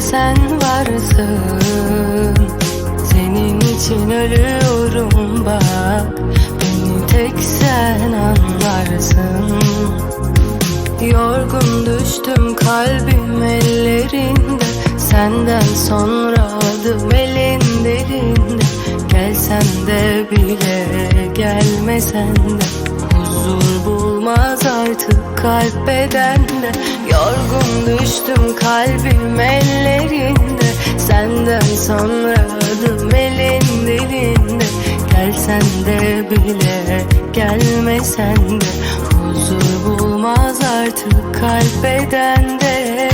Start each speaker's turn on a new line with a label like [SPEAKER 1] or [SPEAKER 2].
[SPEAKER 1] sen varsın. Senin için ölüyorum bak. Beni tek sen anlarsın. Yorgun düştüm kalbim ellerinde. Senden sonra adım elin derinde. Gelsen de bile gelmesen de. Huzur bulmaz artık kalp bedende. Yorgun düştüm kalbim ellerinde Senden sonra adım elin dilinde Gelsen de bile gelmesen de. Huzur bulmaz artık kalp bedende